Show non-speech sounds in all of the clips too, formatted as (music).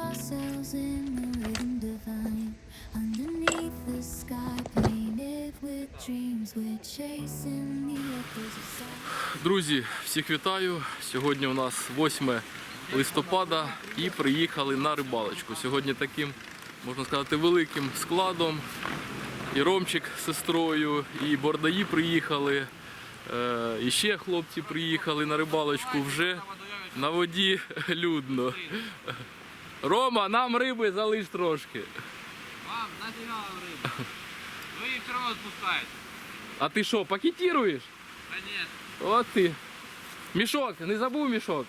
Of silence. Друзі, всіх вітаю. Сьогодні у нас 8 листопада і приїхали на рибалочку. Сьогодні таким, можна сказати, великим складом. І Ромчик сестрою, і бордаї приїхали. Е, І ще хлопці приїхали на рибалочку вже на воді (laughs) людно. Рома, нам риби залиш трошки. Вам нафига риби. Ви їх их все одно спускаєте. А ти що, пакетіруєш? Конечно. От ти. Мішок, не забув мішок.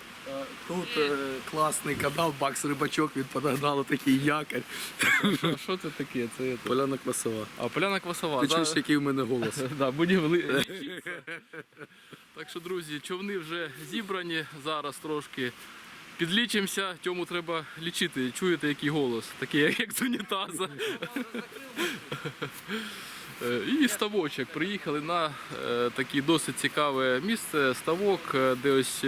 Тут е, класний канал Бакс Рибачок, він подогнав такий якорь. Що, що це таке? Це, це. Поляна Квасова. А поляна квасова. Ти да? чуєш, який в мене голос? (laughs) Да, будемо ли- Так що, друзі, човни вже зібрані. Зараз трошки підлічимося. Тьому треба лічити. Чуєте, який голос? Такий, як- як з унітаза. Е, І ставочок. Приїхали на е, таке досить цікаве місце. Ставок, е, де ось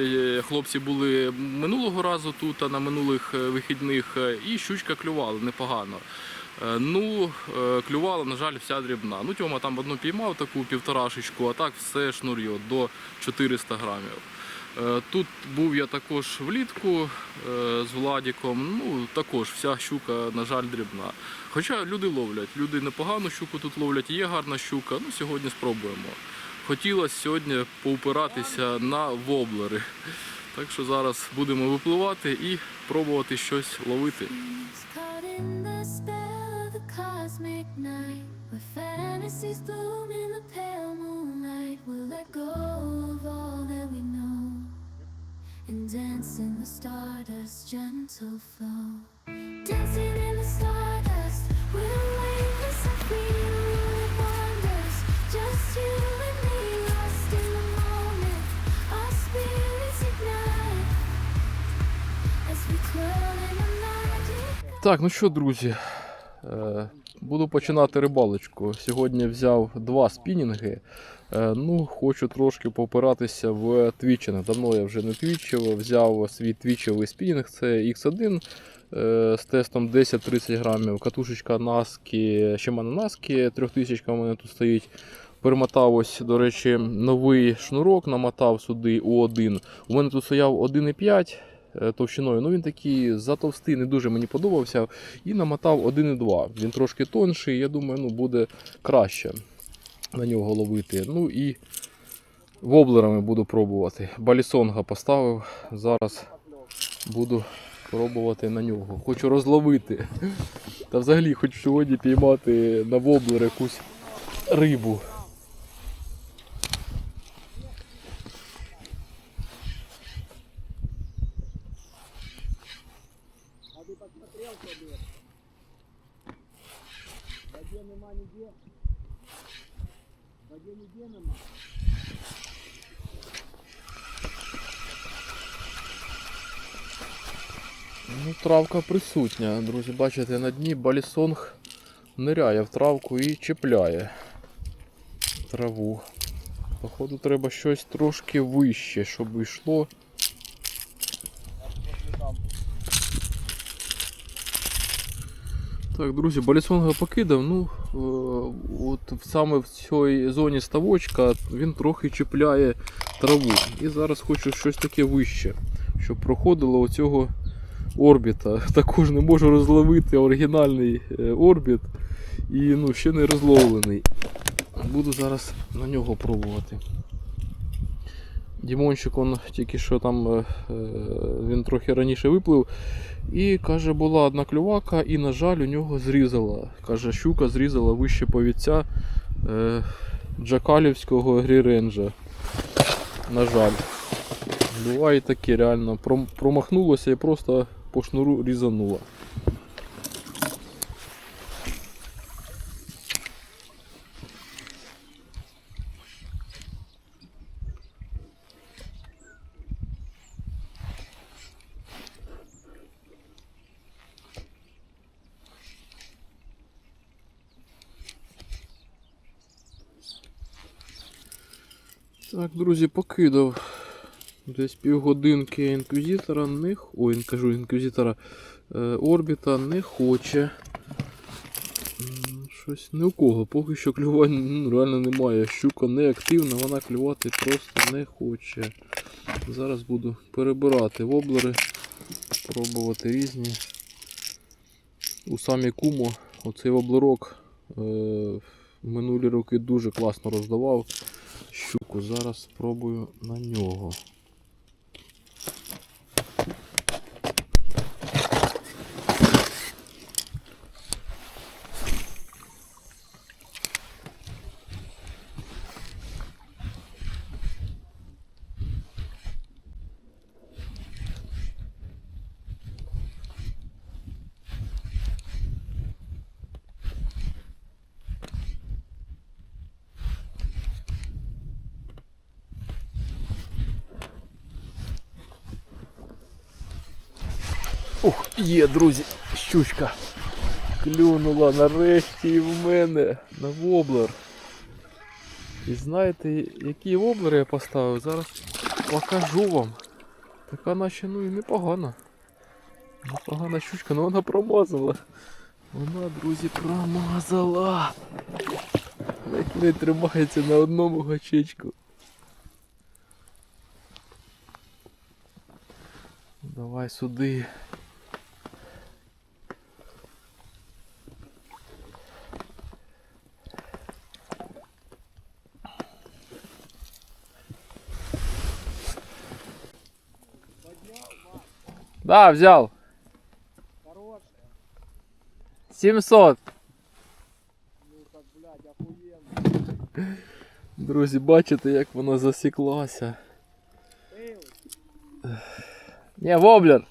хлопці були минулого разу тут, на минулих вихідних, і щучка клювала непогано. Ну, клювала, на жаль, вся дрібна. Ну, Тьома там одну піймав таку півторашечку, а так все шнур'є до 400 грамів. Е, Тут був я також влітку е, з Владіком. Ну, також вся щука, на жаль, дрібна. Хоча люди ловлять, люди непогану щуку тут ловлять, є гарна щука. Ну, сьогодні спробуємо. Хотілося сьогодні поупиратися на воблери. Так що зараз будемо випливати і пробувати щось ловити. Так, ну що, друзі, е, буду починати рибалочку. Сьогодні взяв два спінінги. Е, Ну, хочу трошки попиратися в твічинг. Давно я вже не твічив. Взяв свій твічевий спінінг, це X1 е, з тестом 10-30 грамів. Катушечка Наски, ще мене Наски, 3000 у мене тут стоїть. Перемотав ось, до речі, новий шнурок, намотав сюди У1. У мене тут стояв 1,5 е, товщиною. Ну він такий затовстий, не дуже мені подобався. І намотав 1,2. Він трошки тонший, я думаю, ну, буде краще на нього ловити. Ну і воблерами буду пробувати. Балісонга поставив. Зараз буду пробувати на нього. Хочу розловити. Та взагалі хочу сьогодні піймати на воблер якусь рибу. Ну, травка присутня, друзі, бачите, на дні балісонг ниряє в травку і чіпляє траву. Походу треба щось трошки вище, щоб йшло. Так, друзі, балісонга покидав. Ну, от саме в цій зоні ставочка він трохи чіпляє траву. І зараз хочу щось таке вище, щоб проходило оцього орбіта. (laughs) Також не можу розловити оригінальний е, орбіт і ну, ще не розловлений. Буду зараз на нього пробувати. Дімончик он тільки що там е, е, він трохи раніше виплив. І каже, була одна клювака, і, на жаль, у нього зрізала. Каже, щука зрізала вище повіця е, Джакалівського гріренджа. На жаль. Буває таке реально. Промахнулося і просто по шнуру різануло. Друзі, покидав Десь півгодинки інквізитора не Ой, кажу інквізитора е, орбіта не хоче. Щось ні у кого, поки що клювань ну, реально немає. Щука не активна, вона клювати просто не хоче. Зараз буду перебирати воблери, пробувати різні. У самі кумо оцей воблерок е, минулі роки дуже класно роздавав щуку. Зараз спробую на нього. Ух, є, друзі, щучка. Клюнула нарешті і в мене на воблер. І знаєте, які воблери я поставив? Зараз покажу вам. Така наче ну і непогана. Непогана щучка, але вона промазала. Вона, друзі, промазала. Ледь не тримається на одному гачечку. Давай сюди. Да, взял. 700. Друзі, бачите, як вона засіклася. Не, воблер.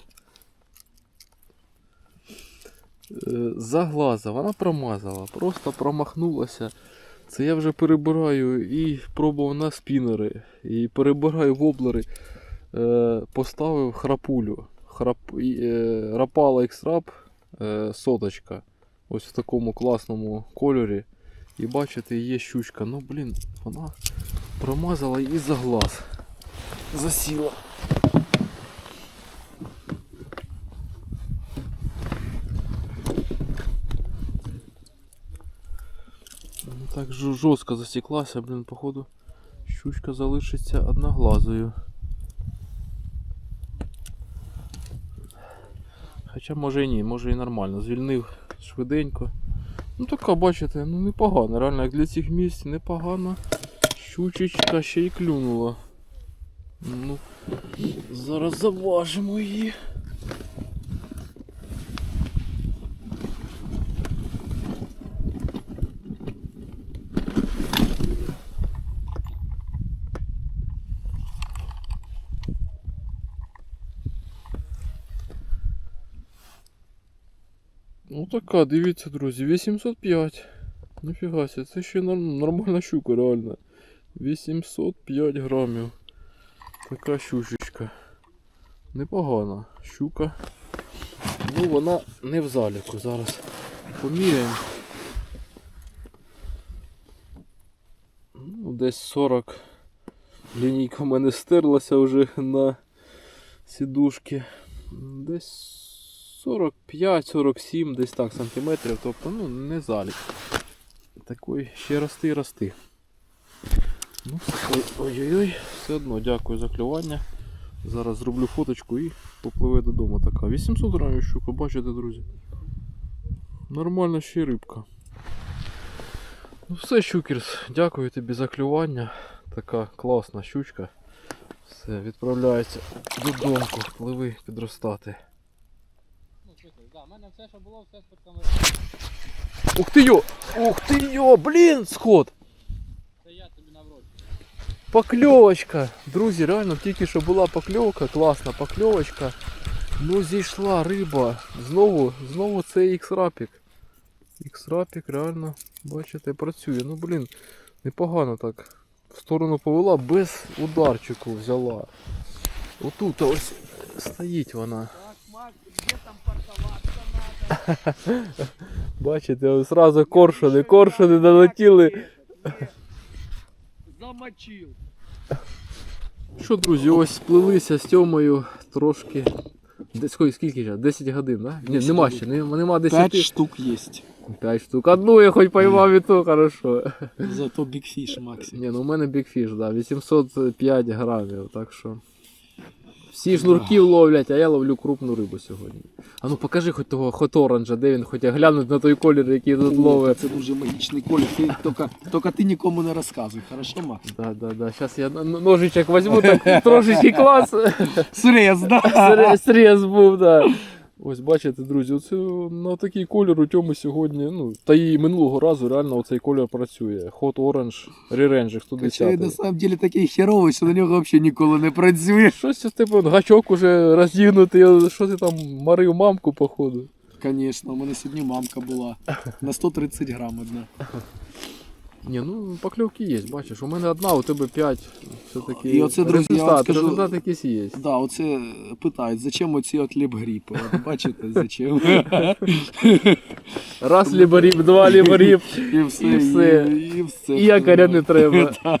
Е, Заглаза, вона промазала, просто промахнулася. Це я вже перебираю і пробував на спінери. І перебираю воблери. Е, поставив храпулю. Храп... і, е, X-Rap е, соточка. Ось в такому класному кольорі. І бачите, є щучка. Ну блін, вона промазала і за глаз. Засіла. Ну, так жо- жорстко засіклася, блін, походу. Щучка залишиться одноглазою. Хоча може і ні, може і нормально. Звільнив швиденько. Ну така, бачите, ну непогано. Реально, як для цих місць непогано. Щучечка ще й клюнула. Ну, зараз заважимо її. Така, дивіться, друзі, 805. Ніфіга це ще нормальна щука, реально. 805 грамів. Така щучечка. Непогана щука. Ну вона не в заліку. Зараз поміряємо. Ну, десь 40. Лінійка в мене стерлася вже на сідушки. Десь 45-47 десь так сантиметрів, тобто ну не залік. Такий ще рости рости. Ну, ой- Ой-ой-ой, все одно дякую за клювання. Зараз зроблю фоточку і попливе додому така. 800 грамів щука, бачите, друзі. Нормальна ще рибка. Ну все, щукерс, дякую тобі за клювання. Така класна щучка. Все, відправляється додому, пливи підростати. Да, в мене все, що було, все з-під камери. Ух ти йо! Ух ти йо! Блін, сход! Це я тобі навроджу. Покльовочка! Друзі, реально тільки що була покльовка, класна покльовочка. Ну зійшла риба. Знову, знову цей X-рапік. X-рапік реально, бачите, працює. Ну блін, непогано так. В сторону повела, без ударчику взяла. Отут ось стоїть вона. Так, Макс, где там парковаться надо? (laughs) Бачите, ось зразу коршуни, коршуни налетіли. Замочил. Що, друзі, ось сплилися з Тьомою трошки. Десь скільки, скільки 10 годин, да? Ні, нема ще, нема, нема 10. П'ять штук є. 5 штук. Одну я хоч поймав і то хорошо. Зато бікфіш, Максим. Ні, ну у мене бікфіш, да, 805 грамів, так що. Всі шнурків ловлять, а я ловлю крупну рибу сьогодні. А ну покажи хоч того хот оранжа, де він хоч глянуть на той колір, який тут ловить. Це дуже магічний колір. Ти, тільки, тільки ти нікому не розказуй, хорошо, Макс? Да, да, да. Зараз я ножичок возьму, так трошечки клас. Срез, да? Срез, Срез був, да. Ось бачите, друзі, оце на такий колір у Тьоми сьогодні, ну, та і минулого разу реально оцей колір працює. Hot Orange Re-Range Хоча він на самом деле такий херовий, що на нього взагалі ніколи не працює. Щось типу гачок уже роздігнутий, що ти там марив мамку, походу. Звісно, у мене сьогодні мамка була. На 130 грам одна. Ні, ну покльовки є, бачиш, у мене одна, у тебе п'ять. Все-таки І оце, друзі, я вам результат, скажу- результат якийсь є. Да, оце питають, зачем оці от ліпгріпи? От бачите, (laughs) зачем? Раз ліборіб, два ліборіб, І все, І все. І, і все. і якоря не треба. (laughs)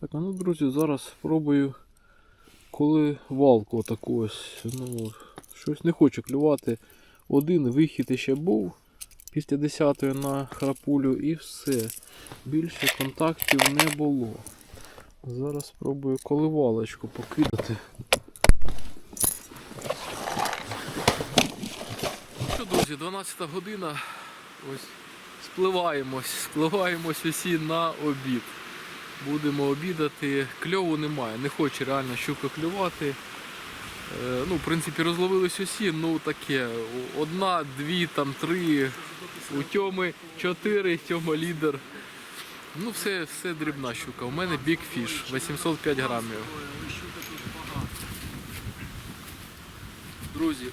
Так, а ну, друзі, зараз спробую, коли валку таку ось, ну, щось не хоче клювати. Один вихід іще був після 10 на храпулю і все. Більше контактів не було. Зараз спробую коливалочку покидати. Ну Що, друзі, 12 година. Ось спливаємось, спливаємось усі на обід. Будемо обідати. Кльову немає, не хоче реально щука клювати. Е, ну, в принципі, розловились усі, ну таке. Одна, дві, там три. У Тьоми чотири, Тьома лідер. Ну, все, все дрібна щука. У мене Big Fish, 805 грамів. Друзі,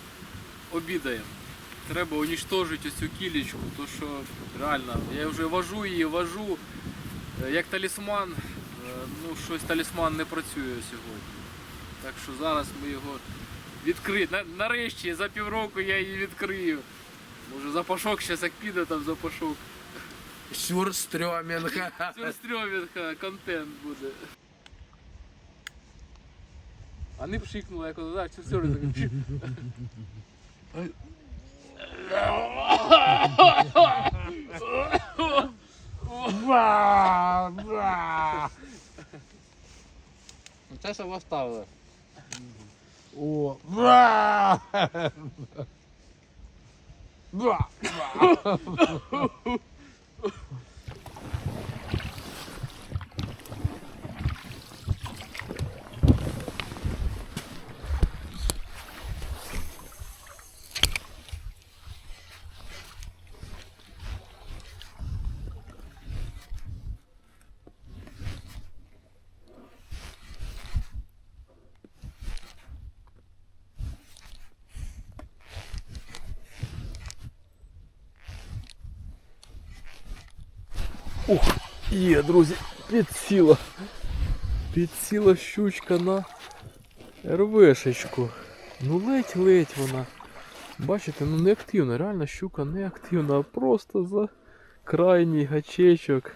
обідаємо. Треба уничтожити цю кілечку, то що реально, я вже важу її, важу. Е, Як талісман, е, ну щось талісман не працює сьогодні. Так що зараз ми його відкриємо. Нарешті за півроку я її відкрию. Може запашок зараз як піде там запашок. Сюрстрьомінг. (laughs) Сюрстрьомінг контент буде. А не пшикнула, як вона, так, сюрстрьомінг. Це що оставили. О, (laughs) Є, друзі, підсіла. Підсіла щучка на РВшечку. Ну ледь-ледь вона. Бачите, ну не активна, реально щука не активна, а просто за крайній гачечок.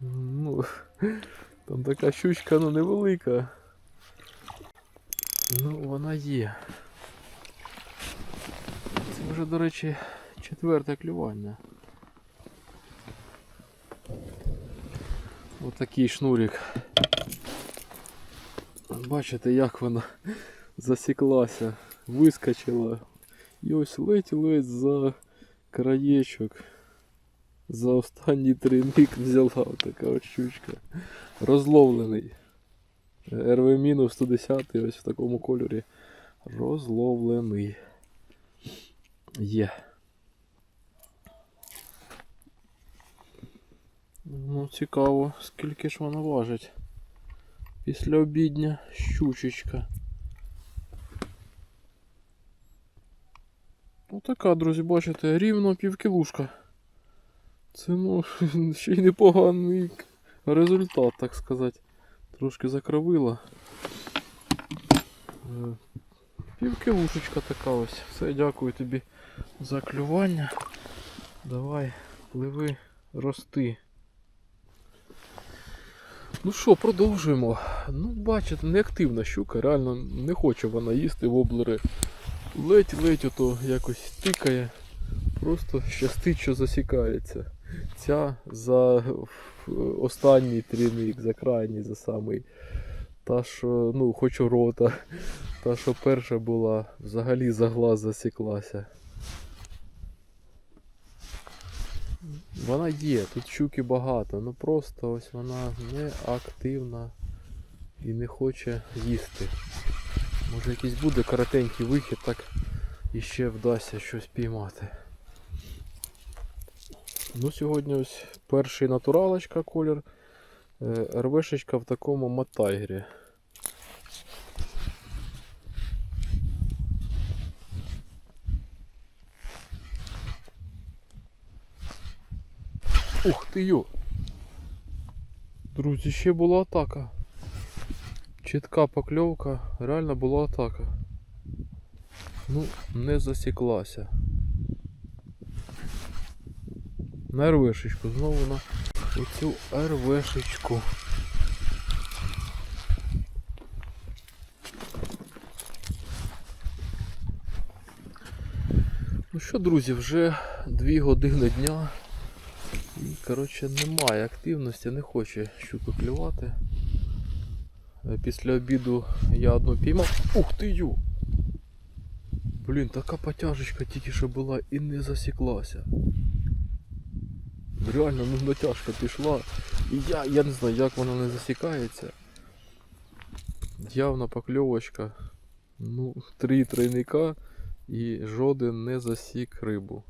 Ну, там така щучка ну невелика. Ну, вона є. Це вже, до речі, четверте клювання. Отакий шнурик. Бачите, як вона засіклася, вискочила. І ось ледь-ледь за краєчок. За останній трійник взяла така щучка. Розловлений. РВ 110 ось в такому кольорі. Розловлений. Є. Ну, цікаво, скільки ж вона важить. Після обідня щучечка. Ну така, друзі, бачите, рівно півкілушка. Це ну, (laughs) ще й непоганий результат, так сказати. Трошки закровила. Е, Півкілушечка така ось. Все, дякую тобі за клювання. Давай, пливи, рости. Ну що, продовжуємо. Ну, бачите, неактивна щука, реально не хоче вона їсти воблери. Ледь-ледь ото якось тикає. Просто щастить, що засікається. Ця за останній трійник, за крайній, за самий. Та, що, ну, хоч рота. Та, що перша була, взагалі за глаз засіклася. Вона є, тут щуки багато, ну просто ось вона не активна і не хоче їсти. Може якийсь буде коротенький вихід, так іще вдасться щось піймати. Ну, сьогодні ось перший натуралочка колір. е, РВшечка в такому матайгері. Ух ти йо! Друзі, ще була атака. Чітка покльовка, реально була атака. Ну, не засіклася. На РВшечку, знову на оцю РВшечку. Ну що, друзі, вже 2 години дня. І, коротше, немає активності, не хоче щука клювати. Е, Після обіду я одну піймав. Ух ти ю! Блін, така потяжечка тільки що була і не засіклася. Реально, ну натяжка пішла. І я, я не знаю, як вона не засікається. Явна покльовочка. Ну, три тройника і жоден не засік рибу.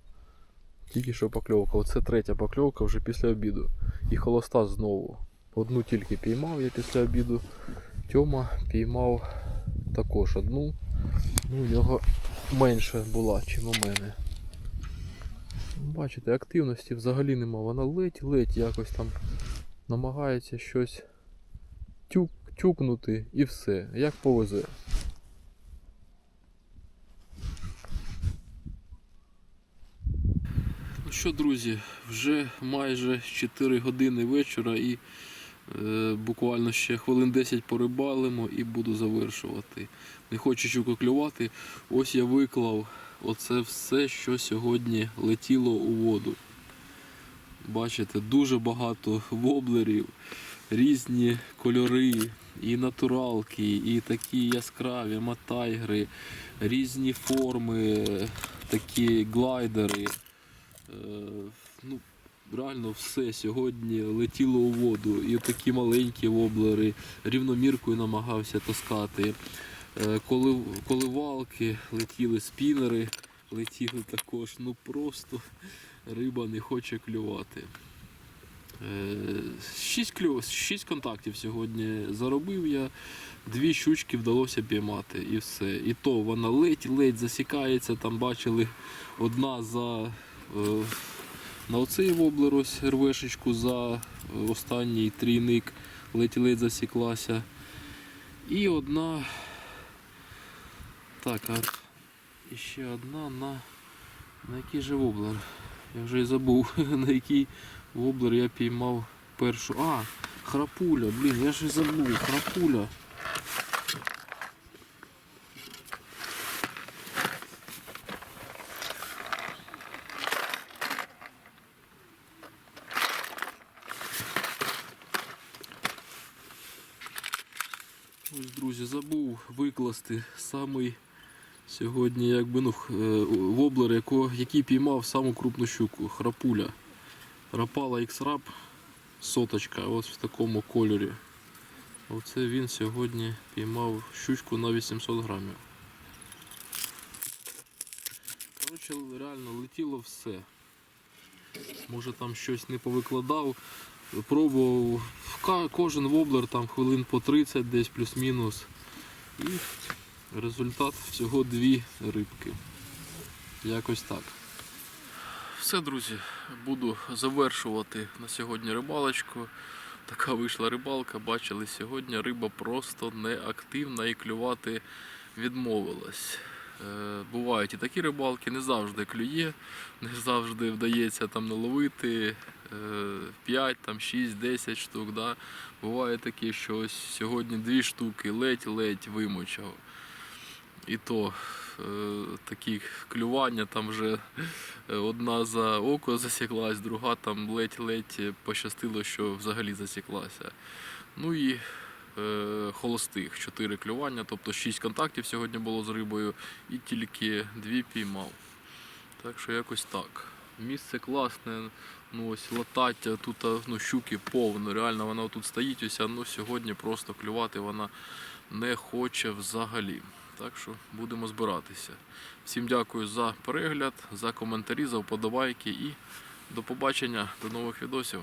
Тільки що покльовка. Оце третя покльовка вже після обіду. І холоста знову. Одну тільки піймав я після обіду. Тьома піймав також одну. Ну, у нього менше була, ніж у мене. Бачите, активності взагалі нема. Вона ледь-ледь якось там намагається щось тюк, тюкнути і все. Як повезе. Що, друзі, вже майже 4 години вечора і е, буквально ще хвилин 10 порибалимо і буду завершувати. Не хочу клювати. Ось я виклав оце все, що сьогодні летіло у воду. Бачите, дуже багато воблерів, різні кольори, і натуралки, і такі яскраві матайгри, різні форми, такі глайдери. Е, ну, реально все сьогодні летіло у воду. І такі маленькі воблери, рівноміркою намагався таскати. Е, коли, коливалки, летіли спінери, летіли також. Ну просто риба не хоче клювати. Е, Шість, клю... Шість контактів сьогодні заробив я, дві щучки вдалося піймати і все. І то вона ледь-ледь засікається, там бачили одна за на оцей воблер ось рвешечку за е, останній трійник ледь-ледь засіклася. І одна. Так, а і ще одна на. На який же воблер? Я вже і забув, (laughs) на який воблер я піймав першу. А, храпуля, блін, я ж і забув, храпуля. Ось, друзі, забув викласти самий сьогодні, якби ну, е, воблер, який піймав саму крупну щуку, храпуля. Рапала X-Rap соточка, ось в такому кольорі. Оце він сьогодні піймав щучку на 800 грамів. Коротше, реально летіло все. Може там щось не повикладав. Пробував кожен воблер там хвилин по 30 десь плюс-мінус. І результат всього дві рибки. Якось так. Все, друзі, буду завершувати на сьогодні рибалочку. Така вийшла рибалка. Бачили, сьогодні риба просто не активна і клювати відмовилась. Е, Бувають і такі рибалки, не завжди клює, не завжди вдається там наловити. 5, там 6, 10 штук. Да? Буває таке, що ось сьогодні дві штуки ледь-ледь вимочав. І то е, такі клювання, там вже е, одна за око засіклась, друга там ледь-ледь пощастило, що взагалі засіклася. Ну і е, холостих 4 клювання, тобто 6 контактів сьогодні було з рибою і тільки 2 піймав. Так що якось так. Місце класне, ну ось латаття, тут ну, щуки повно, реально вона тут стоїть, ось, ну сьогодні просто клювати вона не хоче взагалі. Так що будемо збиратися. Всім дякую за перегляд, за коментарі, за вподобайки і до побачення, до нових відосів.